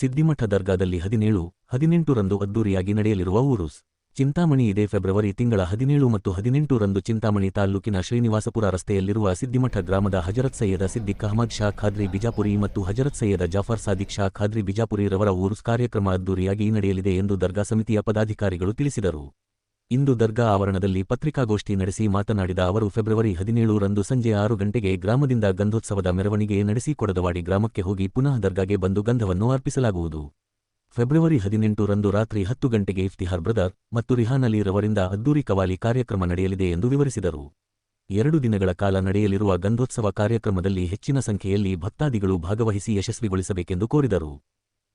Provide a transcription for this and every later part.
ಸಿದ್ದಿಮಠ ದರ್ಗಾದಲ್ಲಿ ಹದಿನೇಳು ಹದಿನೆಂಟು ರಂದು ಅದ್ದೂರಿಯಾಗಿ ನಡೆಯಲಿರುವ ಊರುಸ್. ಚಿಂತಾಮಣಿ ಇದೇ ಫೆಬ್ರವರಿ ತಿಂಗಳ ಹದಿನೇಳು ಮತ್ತು ಹದಿನೆಂಟು ರಂದು ಚಿಂತಾಮಣಿ ತಾಲ್ಲೂಕಿನ ಶ್ರೀನಿವಾಸಪುರ ರಸ್ತೆಯಲ್ಲಿರುವ ಸಿದ್ದಿಮಠ ಗ್ರಾಮದ ಹಜರತ್ ಸೈಯದ ಸಿದ್ದಿಕ್ ಅಹಮದ್ ಶಾ ಖಾದ್ರಿ ಬಿಜಾಪುರಿ ಮತ್ತು ಹಜರತ್ ಸೈಯದ ಜಾಫರ್ ಸಾದಿಕ್ ಶಾ ಖಾದ್ರಿ ಬಿಜಾಪುರಿ ರವರ ಊರುಸ್ ಕಾರ್ಯಕ್ರಮ ಅದ್ದೂರಿಯಾಗಿ ನಡೆಯಲಿದೆ ಎಂದು ದರ್ಗಾ ಸಮಿತಿಯ ಪದಾಧಿಕಾರಿಗಳು ತಿಳಿಸಿದರು. ಇಂದು ದರ್ಗಾ ಆವರಣದಲ್ಲಿ ಪತ್ರಿಕಾಗೋಷ್ಠಿ ನಡೆಸಿ ಮಾತನಾಡಿದ ಅವರು, ಫೆಬ್ರವರಿ ಹದಿನೇಳು ರಂದು ಸಂಜೆ ಆರು ಗಂಟೆಗೆ ಗ್ರಾಮದಿಂದ ಗಂಧೋತ್ಸವದ ಮೆರವಣಿಗೆ ನಡೆಸಿ ಕೊಡದವಾಡಿ ಗ್ರಾಮಕ್ಕೆ ಹೋಗಿ ಪುನಃ ದರ್ಗಾಗೆ ಬಂದು ಗಂಧವನ್ನು ಅರ್ಪಿಸಲಾಗುವುದು. ಫೆಬ್ರವರಿ ಹದಿನೆಂಟು ರಂದು ರಾತ್ರಿ ಹತ್ತು ಗಂಟೆಗೆ ಇಫ್ತಿಹಾರ್ ಬ್ರದರ್ ಮತ್ತು ರಿಹಾನ್ ಅಲಿ ರವರಿಂದ ಅದ್ದೂರಿ ಕವಾಲಿ ಕಾರ್ಯಕ್ರಮ ನಡೆಯಲಿದೆ ಎಂದು ವಿವರಿಸಿದರು. ಎರಡು ದಿನಗಳ ಕಾಲ ನಡೆಯಲಿರುವ ಗಂಧೋತ್ಸವ ಕಾರ್ಯಕ್ರಮದಲ್ಲಿ ಹೆಚ್ಚಿನ ಸಂಖ್ಯೆಯಲ್ಲಿ ಭಕ್ತಾದಿಗಳು ಭಾಗವಹಿಸಿ ಯಶಸ್ವಿಗೊಳಿಸಬೇಕೆಂದು ಕೋರಿದರು.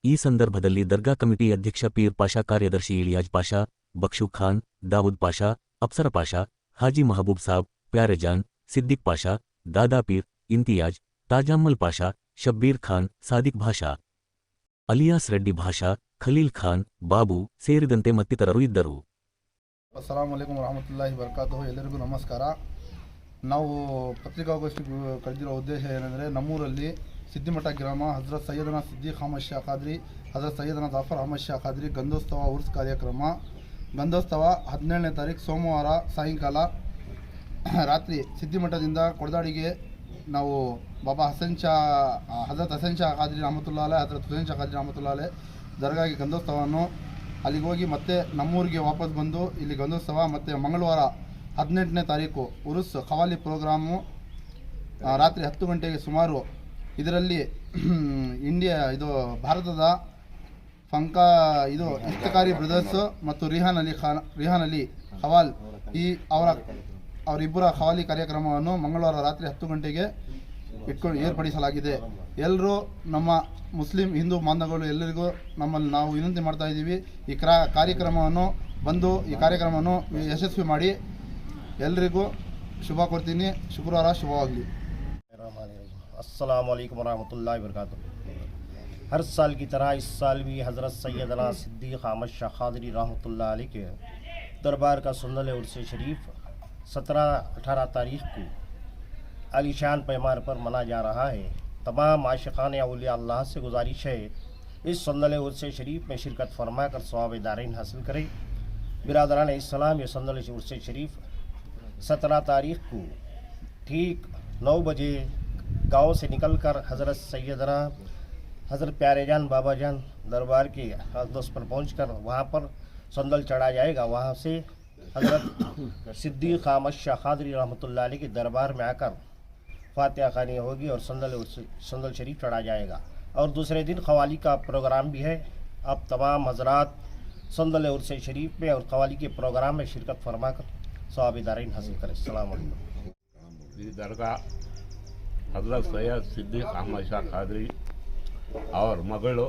ಈ ಸಂದರ್ಭದಲ್ಲಿ ದರ್ಗಾ ಕಮಿಟಿ ಅಧ್ಯಕ್ಷ ಪೀರ್ ಪಾಷಾ, ಕಾರ್ಯದರ್ಶಿ ಇಳಿಯಾಜ್ ಪಾಷಾ, ಬಕ್ಷು ಖಾನ್ ದಾವೂದ್ ಪಾಷಾ, ಅಪ್ಸರ ಪಾಷಾ, ಹಾಜಿ ಮಹಬೂಬ್ ಸಾಬ್ ಪ್ಯಾರೆಜಾನ್ ಸಿದ್ದಿಕ್ ಪಾಷಾ, ದಾದಾ ಪೀರ್ ಇಂತಿಯಾಜ್ ತಾಜಾಮಲ್ ಪಾಷಾ, ಶಬ್ಬೀರ್ ಖಾನ್, ಸಾದಿಕ್ ಭಾಷಾ. ಅಲಿಯಾಸ್ ರೆಡ್ಡಿ ಭಾಷಾ, ಖಲೀಲ್ ಖಾನ್, ಬಾಬು ಸೇರಿದಂತೆ ಮತ್ತಿತರರು ಇದ್ದರು. ಅಸ್ಸಲಾಂ ವಲೈಕುಮ್ ವರಹಮತುಲ್ಲಾಹಿ ಬರ್ಕಾತು ಎಲ್ಲರಿಗೂ ನಮಸ್ಕಾರ. ನಾವು ಪತ್ರಿಕಾಗೋಷ್ಠಿ ಕರೆದಿರೋ ಉದ್ದೇಶ ಏನಂದರೆ, ನಮ್ಮೂರಲ್ಲಿ ಸಿದ್ದಿಮಠ ಗ್ರಾಮ, ಹಜರತ್ ಸೈಯದನ ಸಿದ್ದಿಖ್ ಅಹಮದ್ ಶಾ ಖಾದ್ರಿ, ಹಜರತ್ ಸೈಯದನ ಜಾಫರ್ ಅಹಮದ್ ಶಾ ಖಾದ್ರಿ ಗಂಧೋತ್ಸವ ಉರ್ಸ್ ಕಾರ್ಯಕ್ರಮ ಗಂಧೋತ್ಸವ ಹದಿನೇಳನೇ ತಾರೀಕು ಸೋಮವಾರ ಸಾಯಂಕಾಲ. ರಾತ್ರಿ ಸಿದ್ಧಿಮಠದಿಂದ ಕೊಡದಾಡಿಗೆ ನಾವು ಬಾಬಾ ಹಸನ್ ಶಾ, ಹಜರತ್ ಹಸನ್ ಶಾ ಖಾದ್ರಿ ರಹಮತುಲ್ಲಾಲೆ ಹಜರತ್ ಹುಸೇನ್ ಶಾ ಖಾದ್ರಿ ರಹಮತುಲ್ಲಾಲೆ ದರ್ಗಾಗೆ ಗಂಧೋತ್ಸವವನ್ನು ಅಲ್ಲಿಗೆ ಹೋಗಿ ಮತ್ತೆ ನಮ್ಮೂರಿಗೆ ವಾಪಸ್ ಬಂದು ಇಲ್ಲಿ ಗಂಧೋತ್ಸವ ಮತ್ತು ಮಂಗಳವಾರ ಹದಿನೆಂಟನೇ ತಾರೀಕು ಉರುಸ್ ಖವಾಲಿ ಪ್ರೋಗ್ರಾಮು ರಾತ್ರಿ ಹತ್ತು ಗಂಟೆಗೆ ಸುಮಾರು ಇದರಲ್ಲಿ ಇಂಡಿಯಾ ಇದು ಭಾರತದ ಫಂಕ ಇದು ಇಷ್ಟಕಾರಿ ಬ್ರದರ್ಸ್ ಮತ್ತು ರಿಹಾನ್ ಅಲಿ ಖಾನ್, ರಿಹಾನ್ ಅಲಿ ಹವಾಲ್ ಈ ಅವರ, ಅವರಿಬ್ಬರ ಹವಾಲಿ ಕಾರ್ಯಕ್ರಮವನ್ನು ಮಂಗಳವಾರ ರಾತ್ರಿ ಹತ್ತು ಗಂಟೆಗೆ ಇಟ್ಕೊಂಡು ಏರ್ಪಡಿಸಲಾಗಿದೆ. ಎಲ್ಲರೂ ನಮ್ಮ ಮುಸ್ಲಿಂ ಹಿಂದೂ ಬಾಂಧವರು ಎಲ್ಲರಿಗೂ ನಮ್ಮಲ್ಲಿ ನಾವು ವಿನಂತಿ ಮಾಡ್ತಾ ಇದ್ದೀವಿ. ಈ ಕ್ರಾ, ಕಾರ್ಯಕ್ರಮವನ್ನು ಬಂದು ಈ ಕಾರ್ಯಕ್ರಮವನ್ನು ಯಶಸ್ವಿ ಮಾಡಿ ಎಲ್ರಿಗೂ ಶುಭ ಕೊಡ್ತೀನಿ ಶುಕ್ರವಾರ ಶುಭವಾಗಲಿ. ہر سال کی طرح اس سال بھی حضرت سید علیہ صدیق احمد شاہ خادری رحمت اللہ علیہ کے دربار کا سندل عرص شریف سترہ اٹھارہ تاریخ کو علی شان پیمار پر منا جا رہا ہے۔ تمام عاشقان اولیاء اللہ سے گزارش ہے، اس سندل عرص شریف میں شرکت فرما کر ثواب دارین حاصل کرے برادران اسلام، یہ سندل عرص شریف سترہ تاریخ کو ٹھیک نو بجے گاؤں سے نکل کر حضرت سیدنا हज़रत प्यारे जान, बाबा जान दरबार की हदस पर पहुँच कर वहाँ पर संदल चढ़ा जाएगा। वहाँ से हज़रत सिद्दी खाम शाह खादरी रहमत के दरबार में आकर फातह खानी होगी और संदल संदल शरीफ चढ़ा जाएगा। और दूसरे दिन खवाली का प्रोग्राम भी है। अब तमाम हजरात संदल उर्स शरीफ में और खवाली के प्रोग्राम में शिरकत फरमा कर सवाबदारीन हासिल करें। सलाम दरगाह हज़रत सैद सिद्दीक अहमद शाह खादरी ಅವ್ರ ಮಗಳು,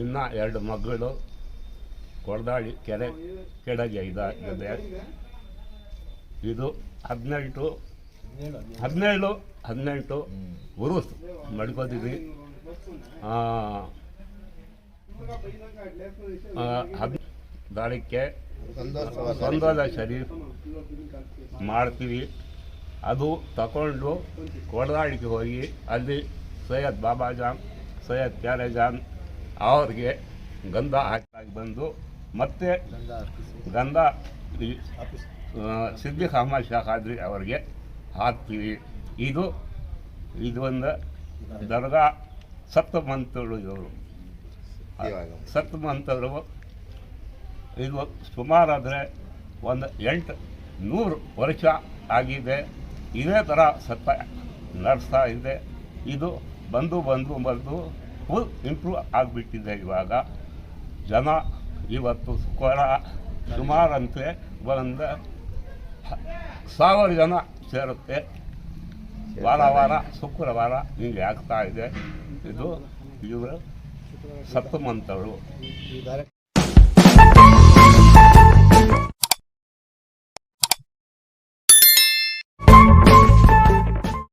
ಇನ್ನೂ ಎರಡು ಮಗಳು, ಕೊಡದಾಳಿ ಕೆರೆ ಕೆಡಗೆ ಇದಾಗಿದೆ ಇದು. ಹದಿನೆಂಟು, ಹದಿನೇಳು, ಹದಿನೆಂಟು ಉರುಸ್ ಮಡ್ಕೋತೀವಿ ಹದ್ ಸಂದೋಲ ಶರೀಫ್ ಮಾಡ್ತೀವಿ. ಅದು ತಗೊಂಡು ಕೊಡದಾಳಿಗೆ ಹೋಗಿ ಅಲ್ಲಿ ಸೈಯದ್ ಬಾಬಾ ಜಾನ್ ಸೈಯದ್ ಪ್ಯಾರೆ ಜಾನ್ ಅವ್ರಿಗೆ ಗಂಧ ಹಾಕಿ ಬಂದು ಮತ್ತೆ ಗಂಧ ಸಿದ್ದಿಕ್ ಅಹಮದ್ ಶಾ ಖಾದ್ರಿ ಅವರಿಗೆ ಹಾಕ್ತೀವಿ. ಇದು ಇದು ಒಂದು ದರ್ಗಾ ಸಪ್ತಮಂತರು ಇವರು. ಸಪ್ತಮಂತರು ಇದು ಸುಮಾರಾದರೆ ಒಂದು ಎಂಟು ನೂರು ವರ್ಷ ಆಗಿದೆ. ಇದೇ ಥರ ಸತ್ತ ನಡೆಸ್ತಾ ಇದೆ. ಇದು ಬಂದು ಬಂದು ಬಂದು ಫುಲ್ ಇಂಪ್ರೂವ್ ಆಗಿಬಿಟ್ಟಿದೆ ಇವಾಗ. ಜನ ಇವತ್ತು ಕೊರ ಸುಮಾರಂತೆ ಒಂದು ಸಾವಿರ ಜನ ಸೇರುತ್ತೆ. ವಾರ ವಾರ, ಶುಕ್ರವಾರ ಹಿಂಗೆ ಆಗ್ತಾ ಇದೆ. ಇದು ಇವರು ಸಪ್ತಮಂತರು